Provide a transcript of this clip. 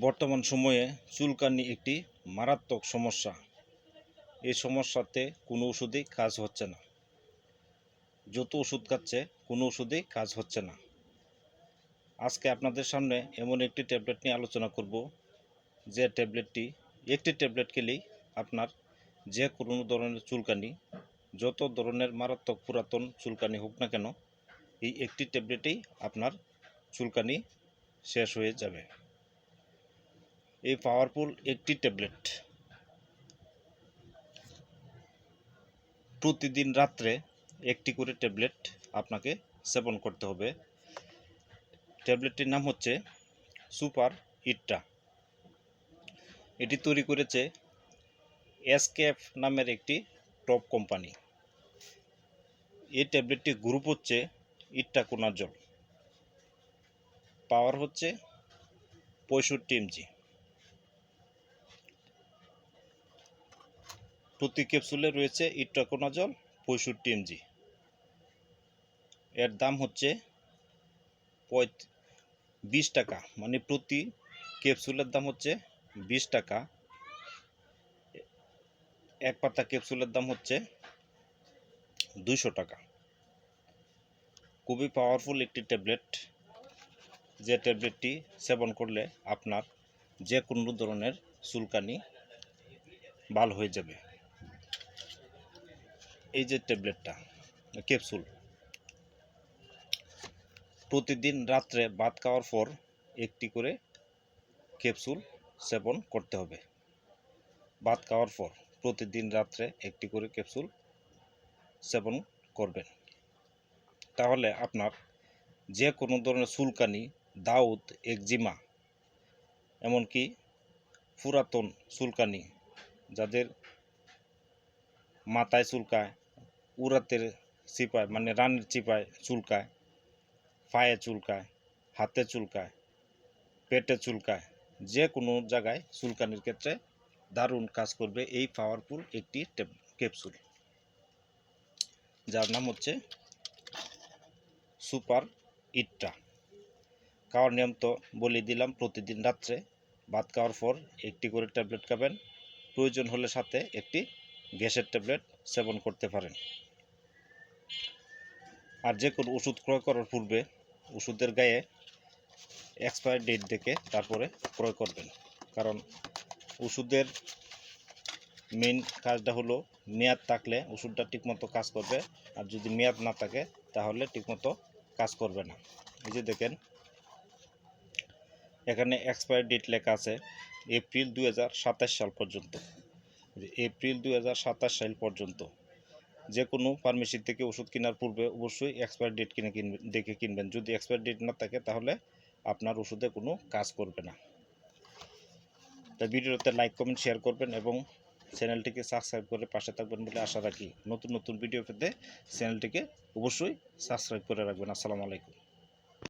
বর্তমান সময়ে চুলকানি একটি মারাত্মক সমস্যা। এই সমস্যাতে কোনো ওষুধেই কাজ হচ্ছে না। যত ওষুধ খাচ্ছে, কোনো ওষুধেই কাজ হচ্ছে না। আজকে আপনাদের সামনে এমন একটি ট্যাবলেট নিয়ে আলোচনা করব, যে ট্যাবলেটটি একটি ট্যাবলেট খেলেই আপনার যে কোনো ধরনের চুলকানি, যত ধরনের মারাত্মক পুরাতন চুলকানি হোক না কেন, এই একটি ট্যাবলেটেই আপনার চুলকানি শেষ হয়ে যাবে। এই পাওয়ারফুল একটি ট্যাবলেট। প্রতিদিন রাত্রে একটি করে ট্যাবলেট আপনাকে সেবন করতে হবে। ট্যাবলেটটির নাম হচ্ছে সুপার ইট্টা এটি তৈরি করেছে এসকেএফ নামের একটি টপ কোম্পানি। এই ট্যাবলেটটির গ্রুপ হচ্ছে ইট্টা কোনাজল পাওয়ার হচ্ছে পঁয়ষট্টি এমজি। প্রতি ক্যাপসুলে রয়েছে ইট্রাকোনাজল পঁয়ষট্টি এমজি। এর দাম হচ্ছে বিশ টাকা মানে প্রতি ক্যাপসুলের দাম হচ্ছে বিশ টাকা। এক পাতা ক্যাপসুলের দাম হচ্ছে দুইশো টাকা। খুবই পাওয়ারফুল একটি ট্যাবলেট যে ট্যাবলেটটি সেবন করলে আপনার যে কোনো ধরনের চুলকানি ভালো হয়ে যাবে। এই যে ট্যাবলেটটা, ক্যাপসুল। প্রতিদিন রাত্রে ভাত খাওয়ার পর একটি করে ক্যাপসুল সেবন করতে হবে। ভাত খাওয়ার পর প্রতিদিন রাত্রে একটি করে ক্যাপসুল সেবন করবেন। তাহলে আপনার যে কোনো ধরনের চুলকানি, দাউদ, একজিমা, এমনকি পুরাতন চুলকানি যাদের মাথায় চুলকায় উরাতের চিপায় মানে রানের চিপায় চুলকায়, পায়ে চুলকায়, হাতে চুলকায়, পেটে চুলকায়, যে কোনো জায়গায় চুলকানির ক্ষেত্রে দারুণ কাজ করবে এই পাওয়ারফুল একটি ক্যাপসুল যার নাম হচ্ছে সুপার ইট্টা। খাওয়ার নিয়ম তো বলে দিলাম, প্রতিদিন রাত্রে ভাত খাওয়ার পর একটি করে ট্যাবলেট খাবেন। প্রয়োজন হলে সাথে একটি গ্যাসের ট্যাবলেট সেবন করতে পারেন। আর যে কোনো ওষুধ ক্রয় করার পূর্বে ওষুধের গায়ে এক্সপায়ার ডেট দেখে তারপরে ক্রয় করবেন। কারণ ওষুধের মেইন কাজটা হলো মেয়াদ থাকলে ওষুধটা ঠিকমতো কাজ করবে, আর যদি মেয়াদ না থাকে তাহলে ঠিকমতো কাজ করবে না। এই যে দেখেন, এখানে এক্সপায়ার ডেট লেখা আছে এপ্রিল দু হাজার সাতাশ সাল পর্যন্ত। এপ্রিল দু হাজার সাতাশ সাল পর্যন্ত যে কোনো ফার্মেসি থেকে ওষুধ কেনার পূর্বে অবশ্যই এক্সপায়ার ডেট কিনে কিনবেন দেখে কিনবেন। যদি এক্সপায়ার ডেট না থাকে, তাহলে আপনার ওষুধে কোনো কাজ করবে না। তাই ভিডিওতে লাইক কমেন্ট শেয়ার করবেন এবং চ্যানেলটিকে সাবস্ক্রাইব করে পাশে থাকবেন বলে আশা রাখি। নতুন নতুন ভিডিও পেতে চ্যানেলটিকে অবশ্যই সাবস্ক্রাইব করে রাখবেন। আসসালামু আলাইকুম।